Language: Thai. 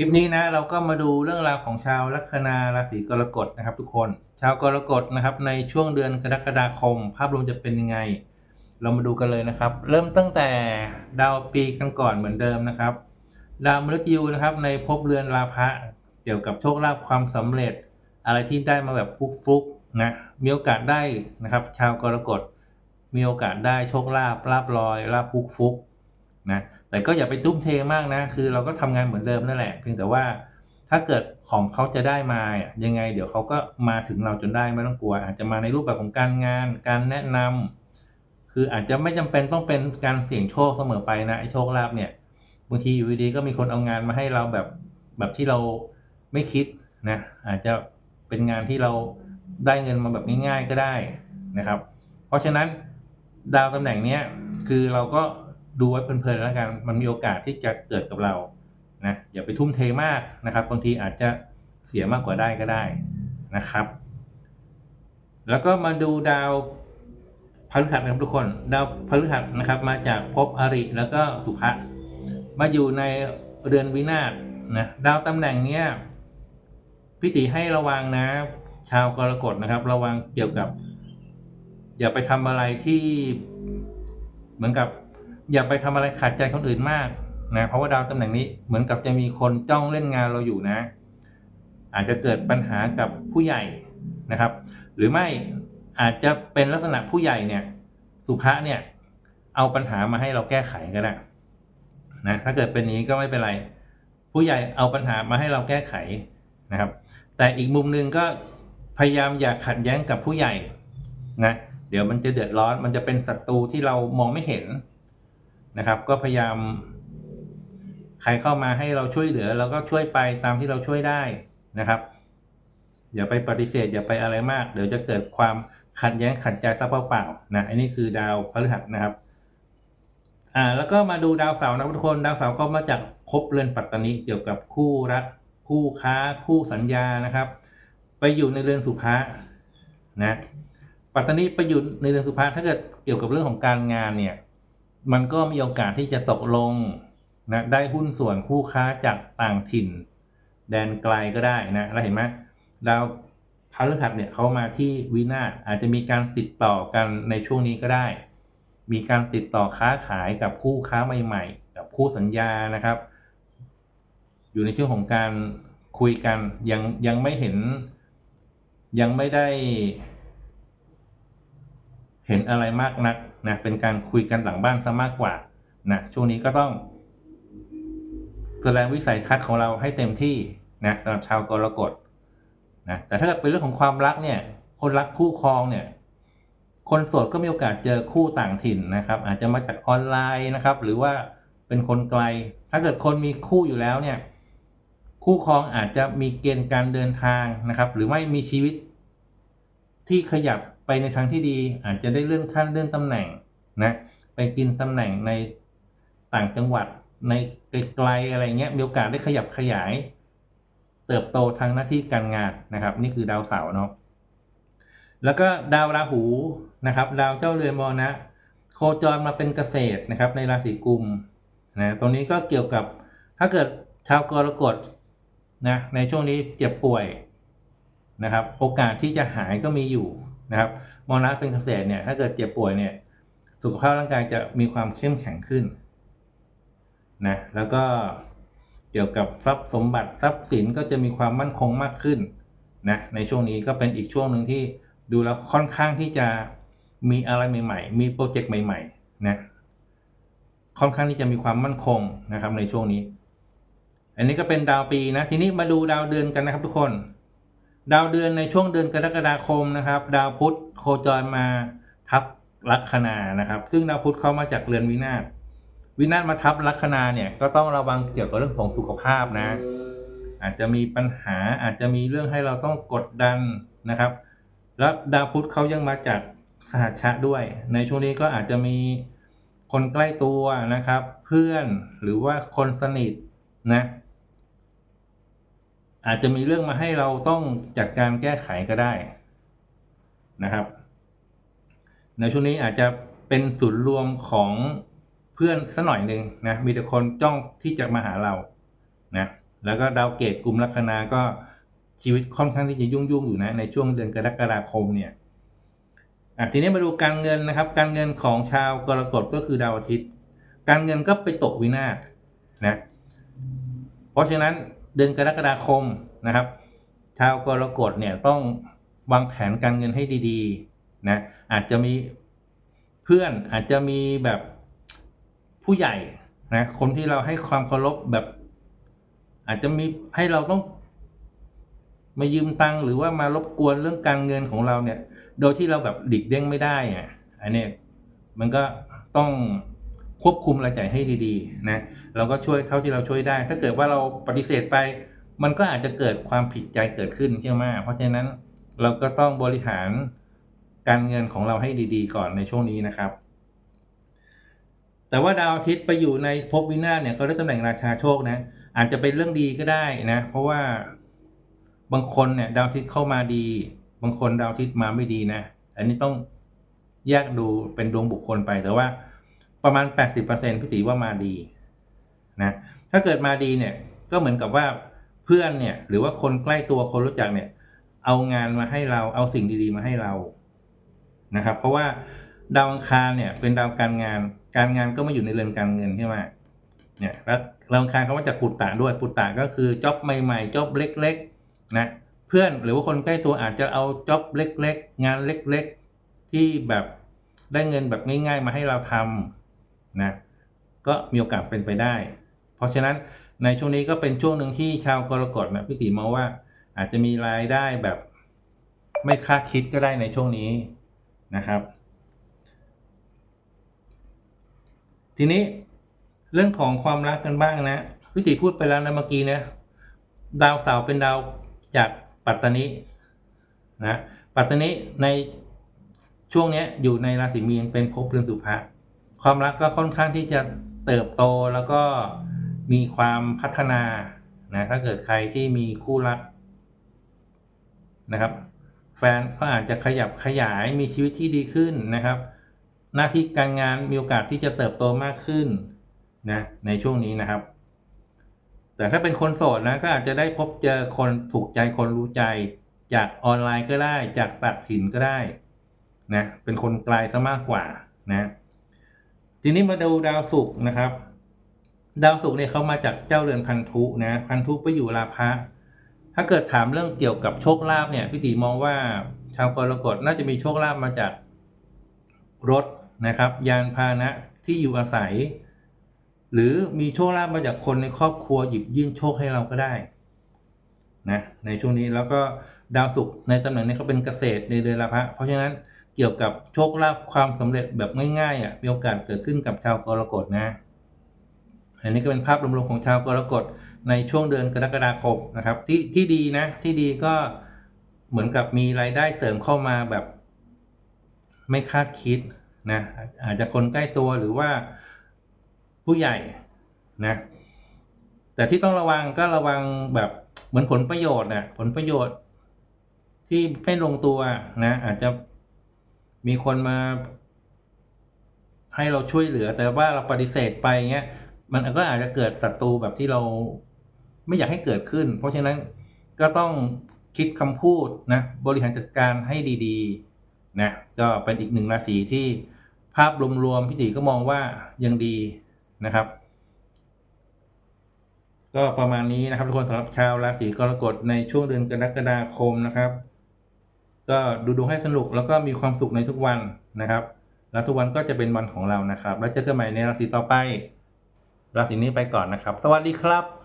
คลิปนี้นะเราก็มาดูเรื่องราวของชาวลัคนาราศีกรกฎนะครับ ทุกคน ชาวกรกฎนะครับ ในช่วงเดือนกรกฎาคม ภาพรวมจะเป็นยังไง เรามาดูกันเลยนะครับ เริ่มตั้งแต่ดาวปีกันก่อนเหมือนเดิมนะครับ ดาวมฤตยูนะครับ ในภพเรือนราพะเกี่ยวกับโชคลาภความสำเร็จ อะไรที่ได้มาแบบฟุกๆนะมีโอกาสได้นะครับ ชาวกรกฎมีโอกาสได้โชคลาภลาบลอยลาบฟุกๆนะ แต่ก็อย่าไปตุ้มเทมากนะ คือเราก็ทำงานเหมือนเดิมนั่นแหละ เพียงแต่ว่าถ้าเกิดของเขาจะได้มาอะยังไง เดี๋ยวเขาก็มาถึงเราจนได้ไม่ต้องกลัว อาจจะมาในรูปแบบของการงาน การแนะนำคืออาจจะไม่จำเป็นต้องเป็นการเสี่ยงโชคเสมอไปนะไอ้โชคลาภเนี่ยบางทีอยู่ดีๆก็มีคนเอางานมาให้เราแบบแบบที่เราไม่คิดนะอาจจะเป็นงานที่เราได้เงินมาแบบง่าย ๆก็ได้นะครับ เพราะฉะนั้นดาวตำแหน่งเนี้ยคือเราก็ ดูไว้เพลินๆแล้วกันมันมีโอกาสที่จะเกิดกับเรานะอย่าไปทุ่มเทมากนะครับ บางทีอาจจะเสียมากกว่าได้ก็ได้นะครับ แล้วก็มาดูดาวพฤหัสนะครับทุกคนดาวพฤหัสนะครับ มาจากภพอริแล้วก็สุภะมาอยู่ในเรือนวินาศนะดาวตำแหน่งเนี้ยพี่ติให้ระวังนะ ชาวกรกฎนะครับ ระวังเกี่ยวกับ อย่าไปทำอะไรที่เหมือนกับ อย่าไปทำอะไรขัดใจคนอื่นมากนะเพราะว่าดาวตำแหน่งนี้เหมือนกับจะมีคนจ้องเล่นงานเราอยู่นะ อาจจะเกิดปัญหากับผู้ใหญ่นะครับ หรือไม่อาจจะเป็นลักษณะผู้ใหญ่เนี่ย สุภาเนี่ย เอาปัญหามาให้เราแก้ไขก็ได้นะถ้าเกิดเป็นนี้ก็ไม่เป็นไร ผู้ใหญ่เอาปัญหามาให้เราแก้ไขนะครับ แต่อีกมุมหนึ่งก็พยายามอย่าขัดแย้งกับผู้ใหญ่นะเดี๋ยวมันจะเดือดร้อนมันจะเป็นศัตรูที่เรามองไม่เห็น นะครับ ก็พยายาม ใครเข้ามาให้เราช่วยเหลือเราก็ช่วยไปตามที่เราช่วยได้นะครับอย่าไปปฏิเสธอย่าไปอะไรมาก เดี๋ยวจะเกิดความขัดแย้งขัดใจซะเปล่าๆนะอันนี้คือดาวพฤหัสนะครับอ่าแล้วก็มาดูดาวเสาร์นะทุกคน ดาวเสาร์ก็มาจากภพเรือนปัตตานีเกี่ยวกับคู่รัก คู่ค้า คู่สัญญานะครับ ไปอยู่ในเรือนสุภานะปัตตานีไปอยู่ในเรือนสุภาถ้าเกิดเกี่ยวกับเรื่องของการงานเนี่ย มันก็มีโอกาสที่จะตกลงนะได้หุ้นส่วนคู่ค้าจากต่างถิ่น แดนไกลก็ได้นะเราเห็นไหมดาวพฤหัสเนี่ยเขามาที่วินาศอาจจะมีการติดต่อกันในช่วงนี้ก็ได้ มีการติดต่อค้าขายกับคู่ค้าใหม่ๆ กับคู่สัญญานะครับ อยู่ในช่วงของการคุยกันยังยังไม่เห็นยังไม่ได้ เห็นอะไรมากนักนะเป็นการคุยกันหลังบ้านซะมากกว่านะช่วงนี้ก็ต้องแสดงวิสัยทัศน์ของเราให้เต็มที่นะสำหรับชาวกรกฎนะแต่ถ้าเกิดเป็นเรื่องของความรักเนี่ย คนรักคู่ครองเนี่ย คนโสดก็มีโอกาสเจอคู่ต่างถิ่นนะครับ อาจจะมาจากออนไลน์นะครับ หรือว่าเป็นคนไกล ถ้าเกิดคนมีคู่อยู่แล้วเนี่ย คู่ครองอาจจะมีเกณฑ์การเดินทางนะครับ หรือไม่มีชีวิตที่ขยับ ไปในทางที่ดีอาจจะได้เลื่อนขั้นเลื่อนตำแหน่งนะไปกินตำแหน่งในต่างจังหวัดในไกลๆอะไรเงี้ยมีโอกาสได้ขยับขยาย เติบโตทางหน้าที่การงานนะครับ นี่คือดาวเสาร์เนาะแล้วก็ดาวราหูนะครับ ดาวเจ้าเรือนมรณะโคจรมาเป็นเกษตรนะครับ ในราศีกุมนะตรงนี้ก็เกี่ยวกับถ้าเกิดชาวกรกฎนะในช่วงนี้เจ็บป่วยนะครับ โอกาสที่จะหายก็มีอยู่ นะครับมรณะเป็นเกษตรเนี่ยถ้าเกิดเจ็บป่วยเนี่ยสุขภาพร่างกายจะมีความเข้มแข็งขึ้นนะแล้วก็เกี่ยวกับทรัพย์สมบัติทรัพย์สินก็จะมีความมั่นคงมากขึ้นนะในช่วงนี้ก็เป็นอีกช่วงหนึ่งที่ดูแล้วค่อนข้างที่จะมีอะไรใหม่ๆ มีโปรเจกต์ใหม่ๆนะค่อนข้างที่จะมีความมั่นคงนะครับในช่วงนี้ อันนี้ก็เป็นดาวปีนะ ทีนี้มาดูดาวเดือนกันนะครับทุกคน ดาวเดือนในช่วงเดือนกรกฎาคมนะครับ ดาวพุธโคจรมาทับลัคนานะครับ ซึ่งดาวพุธเข้ามาจากเรือนวินาศวินาศมาทับลัคนาเนี่ยก็ต้องระวังเกี่ยวกับเรื่องของสุขภาพนะ อาจจะมีปัญหาอาจจะมีเรื่องให้เราต้องกดดันนะครับ แล้วดาวพุธเขายังมาจากสหัชชะด้วย ในช่วงนี้ก็อาจจะมีคนใกล้ตัวนะครับ เพื่อนหรือว่าคนสนิทนะ อาจจะมีเรื่องมาให้เราต้องจัดการแก้ไขก็ได้นะครับ ในช่วงนี้อาจจะเป็นศูนย์รวมของเพื่อนสัหน่อยหนึ่งนะมีแต่คนจ้องที่จะมาหาเรานะแล้วก็ดาวเกตกลุ่มลัคนาก็ชีวิตค่อนข้างที่จะยุ่งยุ่งๆอยู่นะในช่วงเดือนกรกฎาคมเนี่ยอะทีนี้มาดูการเงินนะครับ การเงินของชาวกรกฎก็คือดาวอาทิตย์ การเงินก็ไปตกวินาศนะ เพราะฉะนั้น เดือนกรกฎาคมนะครับ ชาวกรกฎเนี่ยต้องวางแผนการเงินให้ดีๆนะอาจจะมีเพื่อนอาจจะมีแบบผู้ใหญ่นะคนที่เราให้ความเคารพแบบ อาจจะมีให้เราต้องมายืมตังค์หรือว่ามารบกวนเรื่องการเงินของเราเนี่ย โดยที่เราแบบดิกเด้งไม่ได้อะอันนี้มันก็ต้อง ควบคุมรายจ่ายให้ดีๆนะเราก็ช่วยเท่าที่เราช่วยได้ ถ้าเกิดว่าเราปฏิเสธไป มันก็อาจจะเกิดความผิดใจเกิดขึ้นใช่ไหมเพราะฉะนั้นเราก็ต้องบริหารการเงินของเราให้ดีๆ ก่อนในช่วงนี้นะครับ แต่ว่าดาวอาทิตย์ไปอยู่ในภพวินาศเนี่ยเขาได้ตำแหน่งราชาโชคนะ อาจจะเป็นเรื่องดีก็ได้นะ เพราะว่าบางคนเนี่ยดาวอาทิตย์เข้ามาดี บางคนดาวอาทิตย์มาไม่ดีนะ อันนี้ต้องแยกดูเป็นดวงบุคคลไปแต่ว่า ประมาณ 80%พี่ตีว่ามาดีนะถ้าเกิดมาดีเนี่ยก็เหมือนกับว่าเพื่อนเนี่ยหรือว่าคนใกล้ตัวคนรู้จักเนี่ย เอางานมาให้เราเอาสิ่งดีๆมาให้เรานะครับ เพราะว่าดาวอังคารเนี่ยเป็นดาวการงาน การงานก็มาอยู่ในเรือนการเงินใช่ไหมเนี่ยแล้วดาวอังคารเขามาจากปุตตะด้วยปุตตะก็คือจ็อบใหม่ๆจ็อบเล็กๆนะเพื่อนหรือว่าคนใกล้ตัวอาจจะเอาจ็อบเล็ก ๆ งานเล็ก ๆ ที่แบบได้เงินแบบง่าย ๆ มาให้เราทำ นะก็มีโอกาสเป็นไปได้ เพราะฉะนั้นในช่วงนี้ก็เป็นช่วงหนึ่งที่ชาวกรกฎนะพี่ตีมองว่า อาจจะมีรายได้แบบ ไม่คาดคิดก็ได้ในช่วงนี้นะครับ ทีนี้เรื่องของความรักกันบ้างนะพี่ติพูดไปแล้วนะเมื่อกี้นะดาวเสาร์เป็นดาวจากปัตตานีนะปัตตานีในช่วงนี้อยู่ในราศีมีนเป็นภพเรือนสุภะ ความรักก็ค่อนข้างที่จะเติบโตแล้วก็มีความพัฒนานะถ้าเกิดใครที่มีคู่รักนะครับ แฟนก็อาจจะขยับขยายมีชีวิตที่ดีขึ้นนะครับ หน้าที่การงานมีโอกาสที่จะเติบโตมากขึ้นนะในช่วงนี้นะครับ แต่ถ้าเป็นคนโสดนะก็อาจจะได้พบเจอคนถูกใจคนรู้ใจ จากออนไลน์ก็ได้ จากตัดถิ่นก็ได้นะเป็นคนไกลซะมากกว่านะ ทีนี้มาดูดาวศุกร์นะครับ ดาวศุกร์เนี่ยเขามาจากเจ้าเรือนพันธุนะพันธุไปอยู่ราพะถ้าเกิดถามเรื่องเกี่ยวกับโชคลาภเนี่ยพี่ตีมองว่าชาวกรกฎน่าจะมีโชคลาภมาจากรถนะครับ ยานพาหนะที่อยู่อาศัย หรือมีโชคลาภมาจากคนในครอบครัวหยิบยื่นโชคให้เราก็ได้นะในช่วงนี้แล้วก็ดาวศุกร์ในตำแหน่งนี้เขาเป็นเกษตรในเดือนละพะเพราะฉะนั้น เกี่ยวกับโชคลาภความสำเร็จแบบง่ายๆอะมีโอกาสเกิดขึ้นกับชาวกรกฎนะ อันนี้ก็เป็นภาพรวมๆของชาวกรกฎในช่วงเดือนกรกฎาคมนะครับ ที่ที่ดีนะ ที่ดีก็เหมือนกับมีรายได้เสริมเข้ามาแบบ ไม่คาดคิดนะอาจจะคนใกล้ตัวหรือว่าผู้ใหญ่นะ แต่ที่ต้องระวังก็ระวังแบบเหมือนผลประโยชน์นะผลประโยชน์ที่ไม่ลงตัวนะ อาจจะ มีคนมา ให้เราช่วยเหลือ แต่ว่าเราปฏิเสธไปเงี้ย มันก็อาจจะเกิดศัตรูแบบที่เราไม่อยากให้เกิดขึ้น เพราะฉะนั้นก็ต้องคิดคำพูดนะ บริหารจัดการให้ดีๆ นะ ก็เป็นอีกหนึ่งราศีที่ภาพรวมๆพี่ตีก็มองว่ายังดีนะครับ ก็ประมาณนี้นะครับทุกคนสำหรับชาวราศีกรกฎในช่วงเดือนกรกฎาคมนะครับ ก็ดูดวงให้สนุกแล้วก็มีความสุขในทุกวันนะครับ แล้วทุกวันก็จะเป็นวันของเรานะครับ แล้วเจอกันใหม่ในราศีต่อไป ราศีนี้ไปก่อนนะครับ สวัสดีครับ